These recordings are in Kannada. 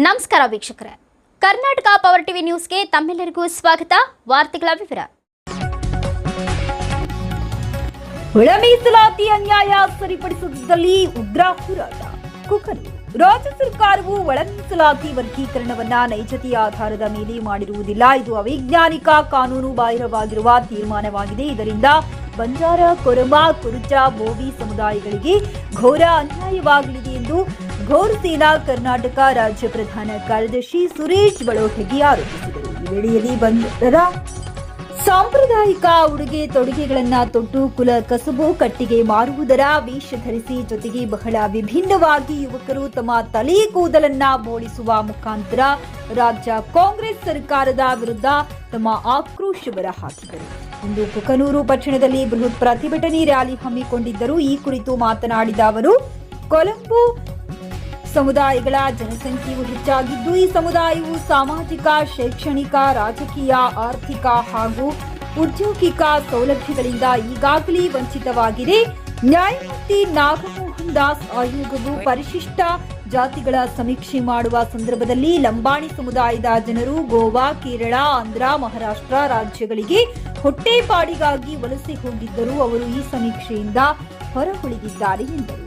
ನಮಸ್ಕಾರ ವೀಕ್ಷಕರೇ. ಕರ್ನಾಟಕ ಪವರ್ ಟಿವಿ ನ್ಯೂಸ್ಗೆ ತಮ್ಮೆಲ್ಲರಿಗೂ ಸ್ವಾಗತ. ವಾರ್ತೆಗಳ ವಿವರ. ಒಳ ಮೀಸಲಾತಿ ಅನ್ಯಾಯ ಸರಿಪಡಿಸದಿದ್ದಲ್ಲಿ ಉಗ್ರ ಹೋರಾಟ. ಕುಕರ್. ರಾಜ್ಯ ಸರ್ಕಾರವು ಒಳ ಮೀಸಲಾತಿ ವರ್ಗೀಕರಣವನ್ನ ನೈಜತೆಯ ಆಧಾರದ ಮೇಲೆ ಮಾಡಿರುವುದಿಲ್ಲ. ಇದು ಅವೈಜ್ಞಾನಿಕ ಕಾನೂನು ಬಾಹಿರವಾಗಿರುವ ತೀರ್ಮಾನವಾಗಿದೆ. ಇದರಿಂದ ಬಂಜಾರ, ಕೊರಮ, ಕುರುಚ, ಬೋವಿ ಸಮುದಾಯಗಳಿಗೆ ಘೋರ ಅನ್ಯಾಯವಾಗಲಿದೆ ಎಂದು ಘೋರ್ ಸೇನಾ ಕರ್ನಾಟಕ ರಾಜ್ಯ ಪ್ರಧಾನ ಕಾರ್ಯದರ್ಶಿ ಸುರೇಶ್ ಬಳೋಟಗಿ ಆರೋಪಿಸಿದರು. ಈ ವೇಳೆಯಲ್ಲಿ ಬಂದ ಸಾಂಪ್ರದಾಯಿಕ ಉಡುಗೆ ತೊಡುಗೆಗಳನ್ನ ತೊಟ್ಟು ಕುಲ ಕಸುಬು ಕಟ್ಟಿಗೆ ಮಾರುವುದರ ವೇಷ ಧರಿಸಿ ಜೊತೆಗೆ ಬಹಳ ವಿಭಿನ್ನವಾಗಿ ಯುವಕರು ತಮ್ಮ ತಲೆ ಕೂದಲನ್ನ ಬೋಳಿಸುವ ಮುಖಾಂತರ ರಾಜ್ಯ ಕಾಂಗ್ರೆಸ್ ಸರ್ಕಾರದ ವಿರುದ್ಧ ತಮ್ಮ ಆಕ್ರೋಶ ಹಾಕಿದರು. ಇಂದು ಕುಕನೂರು ಪಟ್ಟಣದಲ್ಲಿ ಬೃಹತ್ ಪ್ರತಿಭಟನೆ ರ್ಯಾಲಿ ಹಮ್ಮಿಕೊಂಡಿದ್ದರು. ಈ ಕುರಿತು ಮಾತನಾಡಿದ ಅವರು, ಕೊಲಂಬು ಸಮುದಾಯಗಳ ಜನಸಂಖ್ಯೆಯು ಹೆಚ್ಚಾಗಿದ್ದು, ಈ ಸಮುದಾಯವು ಸಾಮಾಜಿಕ, ಶೈಕ್ಷಣಿಕ, ರಾಜಕೀಯ, ಆರ್ಥಿಕ ಹಾಗೂ ಉದ್ಯೋಗಿಕ ಸೌಲಭ್ಯಗಳಿಂದ ಈಗಾಗಲೇ ವಂಚಿತವಾಗಿದೆ. ನ್ಯಾಯಮೂರ್ತಿ ನಾಗಮೋಹನ್ ದಾಸ್ ಆಯೋಗವು ಪರಿಶಿಷ್ಟ ಜಾತಿಗಳ ಸಮೀಕ್ಷೆ ಮಾಡುವ ಸಂದರ್ಭದಲ್ಲಿ ಲಂಬಾಣಿ ಸಮುದಾಯದ ಜನರು ಗೋವಾ, ಕೇರಳ, ಆಂಧ್ರ, ಮಹಾರಾಷ್ಟ್ರ ರಾಜ್ಯಗಳಿಗೆ ಹೊಟ್ಟೆಪಾಡಿಗಾಗಿ ವಲಸೆ ಹೋಗಿದ್ದರೂ ಅವರು ಈ ಸಮೀಕ್ಷೆಯಿಂದ ಹೊರಗುಳಿದಿದ್ದಾರೆ ಎಂದರು.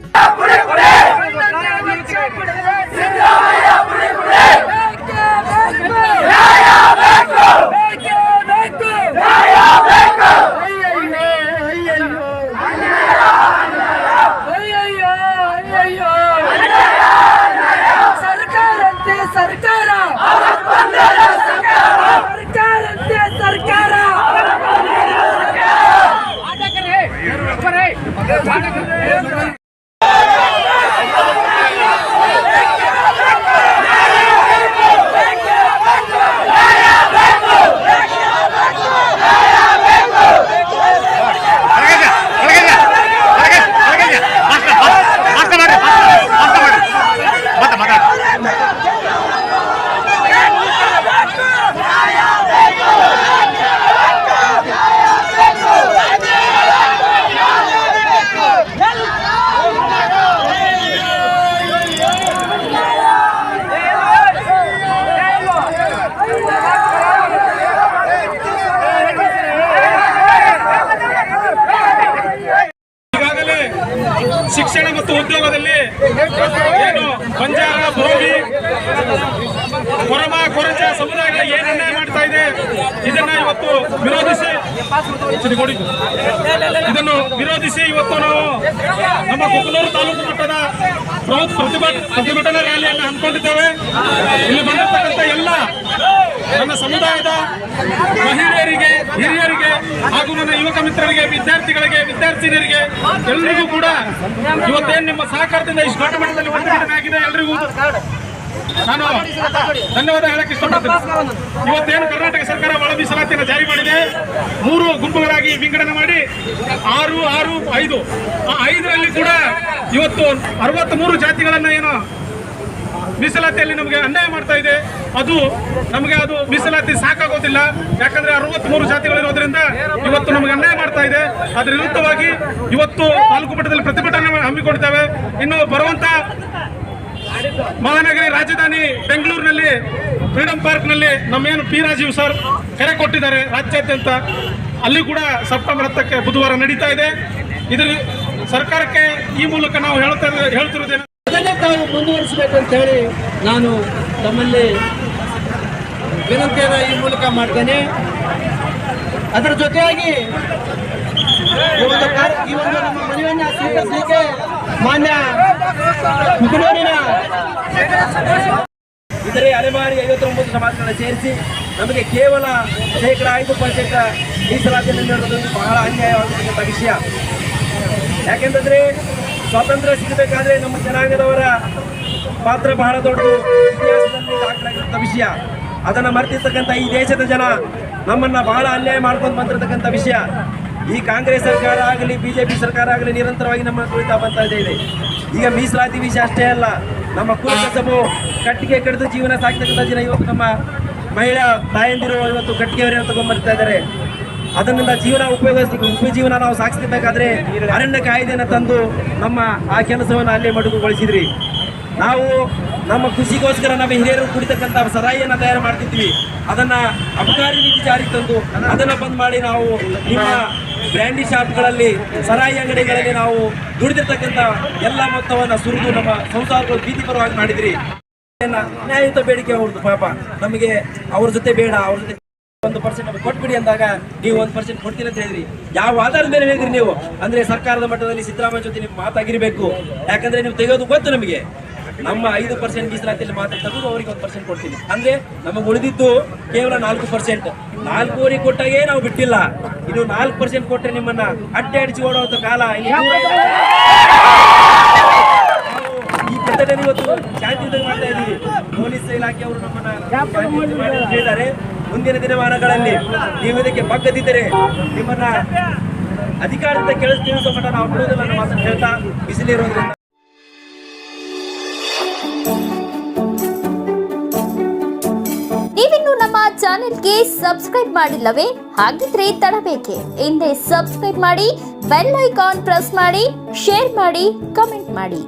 ಶಿಕ್ಷಣ ಮತ್ತು ಉದ್ಯೋಗದಲ್ಲಿ ಏನು ಬಂಜಾರ ಭೂಮಿ ಕೊರಮ, ಕೊರಚ ಸಮುದಾಯ ಏನು ಮಾಡ್ತಾ ಇದೆ, ಇದನ್ನ ಇವತ್ತು ವಿರೋಧಿಸಿ. ಇದನ್ನು ವಿರೋಧಿಸಿ ಇವತ್ತು ನಾವು ನಮ್ಮ ಕುಕ್ಕನೂರು ತಾಲೂಕು ಮಟ್ಟದ ಪ್ರತಿಭಟ ಪ್ರತಿಭಟನಾ ರ್ಯಾಲಿಯನ್ನು ಹಮ್ಮಿಕೊಂಡಿದ್ದೇವೆ ಇಲ್ಲಿ ಬಂದಿರತಕ್ಕಂಥ ಎಲ್ಲ ನನ್ನ ಸಮುದಾಯದ ಮಹಿಳೆಯರಿಗೆ, ಹಿರಿಯರಿಗೆ ಹಾಗೂ ನನ್ನ ಯುವಕ ಮಿತ್ರರಿಗೆ, ವಿದ್ಯಾರ್ಥಿಗಳಿಗೆ, ವಿದ್ಯಾರ್ಥಿನಿಯರಿಗೆ ಎಲ್ರಿಗೂ ಕೂಡ ಇವತ್ತೇನು ನಿಮ್ಮ ಸಹಕಾರದಿಂದ ಇಷ್ಟು ದೊಡ್ಡ ಮಟ್ಟದಲ್ಲಿ ಆಗಿದೆ ಎಲ್ರಿಗೂ? ನಾನು ಧನ್ಯವಾದ ಹೇಳಕ್ಕೆ ಇಷ್ಟಪಡ್ತೀನಿ. ಇವತ್ತೇನು ಕರ್ನಾಟಕ ಸರ್ಕಾರ ಒಳ ಮೀಸಲಾತಿಯನ್ನು ಜಾರಿ ಮಾಡಿದೆ. ಮೂರು ಗುಂಪುಗಳಾಗಿ ವಿಂಗಡಣೆ ಮಾಡಿ ಆರು ಆರು, ಐದು. ಆ ಐದರಲ್ಲಿ ಕೂಡ ಇವತ್ತು ಅರವತ್ತ್ ಜಾತಿಗಳನ್ನ ಏನು ಮೀಸಲಾತಿಯಲ್ಲಿ ನಮಗೆ ಅನ್ಯಾಯ ಮಾಡ್ತಾ ಇದೆ. ಅದು ನಮಗೆ ಅದು ಮೀಸಲಾತಿ ಸಾಕಾಗೋದಿಲ್ಲ. ಯಾಕಂದ್ರೆ ಅರವತ್ಮೂರು ಜಾತಿಗಳಿರೋದ್ರಿಂದ ಇವತ್ತು ನಮಗೆ ಅನ್ಯಾಯ ಮಾಡ್ತಾ ಇದೆ. ಅದರ ವಿರುದ್ಧವಾಗಿ ಇವತ್ತು ತಾಲೂಕು ಮಟ್ಟದಲ್ಲಿ ಪ್ರತಿಭಟನೆ ಹಮ್ಮಿಕೊಡ್ತೇವೆ ಇನ್ನು ಬರುವಂತ ಮಹಾನಗರಿ ರಾಜಧಾನಿ ಬೆಂಗಳೂರಿನಲ್ಲಿ ಫ್ರೀಡಂ ಪಾರ್ಕ್ನಲ್ಲಿ ನಮ್ಮೇನು ಪಿ ರಾಜೀವ್ ಸರ್ ಕರೆ ಕೊಟ್ಟಿದ್ದಾರೆ ರಾಜ್ಯಾದ್ಯಂತ. ಅಲ್ಲಿ ಕೂಡ ಸೆಪ್ಟೆಂಬರ್ ಹತ್ತಕ್ಕೆ ಬುಧವಾರ ನಡೀತಾ ಇದೆ. ಇದ್ರ ಸರ್ಕಾರಕ್ಕೆ ಈ ಮೂಲಕ ನಾವು ಹೇಳ್ತಾ ಹೇಳ್ತಿರೋದೇನು ಅದನ್ನೇ ತಾವು ಮುಂದುವರಿಸಬೇಕು ಅಂತ ಹೇಳಿ ನಾನು ತಮ್ಮಲ್ಲಿ ವಿನಂತಿಯನ್ನು ಈ ಮೂಲಕ ಮಾಡ್ತೇನೆ. ಅದರ ಜೊತೆಯಾಗಿ ಸ್ವೀಕರಿಸಲಿಕ್ಕೆ ಮಾನ್ಯ ಮುಖಂಡರಿನ ಇದರ ಅಲೆಮಾರಿ ಐವತ್ತೊಂಬತ್ತು ಸಮಾಜಗಳನ್ನ ಸೇರಿಸಿ ನಮಗೆ ಕೇವಲ ಶೇಕಡ ಐದು ಪರ್ಸೆಂಟ್ ಮೀಸಲಾತಿಯನ್ನು ನೀಡುವುದು ಬಹಳ ಅನ್ಯಾಯವಾಗಿರ್ತಕ್ಕಂಥ ವಿಷಯ. ಯಾಕೆಂತಂದ್ರೆ ಸ್ವಾತಂತ್ರ್ಯ ಸಿಗಬೇಕಾದ್ರೆ ನಮ್ಮ ಜನಾಂಗದವರ ಪಾತ್ರ ಬಹಳ ದೊಡ್ಡ ಇತಿಹಾಸದಲ್ಲಿ ದಾಖಲಾಗಿರುವಂಥ ವಿಷಯ. ಅದನ್ನ ಮರೆತಿರ್ತಕ್ಕಂಥ ಈ ದೇಶದ ಜನ ನಮ್ಮನ್ನ ಬಹಳ ಅನ್ಯಾಯ ಮಾಡ್ಕೊಂಡು ಬಂದಿರತಕ್ಕಂಥ ವಿಷಯ. ಈ ಕಾಂಗ್ರೆಸ್ ಸರ್ಕಾರ ಆಗಲಿ, ಬಿಜೆಪಿ ಸರ್ಕಾರ ಆಗಲಿ ನಿರಂತರವಾಗಿ ನಮ್ಮ ಕುರಿತಾ ಬರ್ತಾ ಇದೆ ಈಗ ಮೀಸಲಾತಿ ವಿಷಯ ಅಷ್ಟೇ ಅಲ್ಲ, ನಮ್ಮ ಕುಲ ಕಸಬು ಕಟ್ಟಿಗೆ ಕಡಿದು ಜೀವನ ಸಾಕ್ತಕ್ಕಂಥ ಜನ ಇವತ್ತು ನಮ್ಮ ಮಹಿಳಾ ತಾಯಂದಿರು ಇವತ್ತು ಕಟ್ಟಿಗೆಯವರನ್ನು ತಗೊಂಡ್ಬರ್ತಾ ಇದ್ದಾರೆ. ಅದರಿಂದ ಜೀವನ ಉಪಯೋಗಿಸ್ ಉಪಜೀವನ ನಾವು ಸಾಗಿಸಬೇಕಾದ್ರೆ ಅರಣ್ಯ ಕಾಯ್ದೆಯನ್ನು ತಂದು ನಮ್ಮ ಆ ಕೆಲಸವನ್ನು ಅಲ್ಲೇ ಮಡುಗುಗೊಳಿಸಿದ್ರಿ ನಾವು ನಮ್ಮ ಕೃಷಿಗೋಸ್ಕರ ನಮ್ಮ ಹಿರಿಯರು ಕುಡಿತಕ್ಕಂಥ ಸರಾಯಿಯನ್ನು ತಯಾರು ಮಾಡ್ತಿದ್ವಿ. ಅದನ್ನ ಅಬಕಾರಿ ನೀತಿ ಜಾರಿಗೆ ತಂದು ಅದನ್ನ ಬಂದ್ ಮಾಡಿ ನಾವು ನಿಮ್ಮ ಬ್ರ್ಯಾಂಡಿ ಶಾಪ್ಗಳಲ್ಲಿ ಸರಾಯಿ ಅಂಗಡಿಗಳಲ್ಲಿ ನಾವು ದುಡಿದಿರ್ತಕ್ಕಂಥ ಎಲ್ಲ ಮೊತ್ತವನ್ನ ಸುರಿದು ನಮ್ಮ ಸಂಸಾರಗಳು ಭೀತಿ ಪರವಾಗಿ ಮಾಡಿದ್ರಿ ನ್ಯಾಯಯುತ ಬೇಡಿಕೆ ಅವ್ರದ್ದು ಪಾಪ. ನಮಗೆ ಅವ್ರ ಜೊತೆ ಬೇಡ, ಅವ್ರ ಜೊತೆ ಒಂದು ಪರ್ಸೆಂಟ್ ಕೊಟ್ಬಿಡಿ ಅಂದಾಗ ನೀವು ಒಂದು ಪರ್ಸೆಂಟ್ ಕೊಡ್ತೀನಿ ಅಂತ ಹೇಳಿದ್ರಿ. ಯಾವ ಆಧಾರದ ಮೇಲೆ ಹೇಳಿದ್ರಿ ನೀವು? ಅಂದ್ರೆ ಸರ್ಕಾರದ ಮಟ್ಟದಲ್ಲಿ ಸಿದ್ದರಾಮಯ್ಯ ಜೊತೆ ನೀವು ಮಾತಾಗಿರ್ಬೇಕು. ಯಾಕಂದ್ರೆ ನೀವು ತೆಗೆಯೋದು ಗೊತ್ತು ನಮಗೆ. ನಮ್ಮ ಐದು ಪರ್ಸೆಂಟ್ ಮೀಸಲಾತಿಯಲ್ಲಿ ಮಾತ್ರ ತೆಗೆದು ಅವರಿಗೆ ಒಂದು ಪರ್ಸೆಂಟ್ ಕೊಡ್ತೀನಿ. ಅಂದ್ರೆ ನಮಗೆ ಉಳಿದಿದ್ದು ಕೇವಲ ನಾಲ್ಕು ಪರ್ಸೆಂಟ್ ನಾಲ್ಕೂವರೆ ಕೊಟ್ಟಾಗೆ ನಾವು ಬಿಟ್ಟಿಲ್ಲ. ಇದು ನಾಲ್ಕು ಪರ್ಸೆಂಟ್ ಕೊಟ್ಟರೆ ನಿಮ್ಮನ್ನ ಅಡ್ಡೆ ಅಡಿಸಿ ಓಡುವಂತ ಕಾಲ ಇಲ್ಲಿ ದೂರ ಇದೆ. ನಾವು ಈ ಪ್ರತಿಭಟನೆ ಇವತ್ತು ಶಾಂತಿಯುತವಾಗಿ ಮಾಡ್ತಾ ಇದ್ದೀವಿ ಪೊಲೀಸ್ ಇಲಾಖೆಯವರು ನಮ್ಮನ್ನ ಶಾಂತಿಯುತ ಮಾಡಿ ಅಂತ ಹೇಳಿದ್ದಾರೆ ಮುಂದಿನ ದಿನಮಾನಗಳಲ್ಲಿ ನೀವು ಇದಕ್ಕೆ ಬಗ್ಗದಿದ್ದರೆ ನಿಮ್ಮನ್ನ ಅಧಿಕಾರದಿಂದ ಕೇಳಿಸ್ತೀವಿ ಅಂತ ಮಟ್ಟ ನಾವು ಬಿಡುವುದಿಲ್ಲ ಅನ್ನೋ ಮಾತನ್ನು ಹೇಳ್ತಾ ಬಿಸಿಲಿರೋದ್ರಿಂದ ನೀವಿನ್ನು ನಮ್ಮ ಚಾನೆಲ್ಗೆ ಸಬ್ಸ್ಕ್ರೈಬ್ ಮಾಡಿಲ್ಲವೇ? ಹಾಗಿದ್ರೆ ತಡಬೇಕೆ. ಹಿಂದೆ ಸಬ್ಸ್ಕ್ರೈಬ್ ಮಾಡಿ, ಬೆಲ್ ಐಕಾನ್ ಪ್ರೆಸ್ ಮಾಡಿ, ಶೇರ್ ಮಾಡಿ, ಕಮೆಂಟ್ ಮಾಡಿ.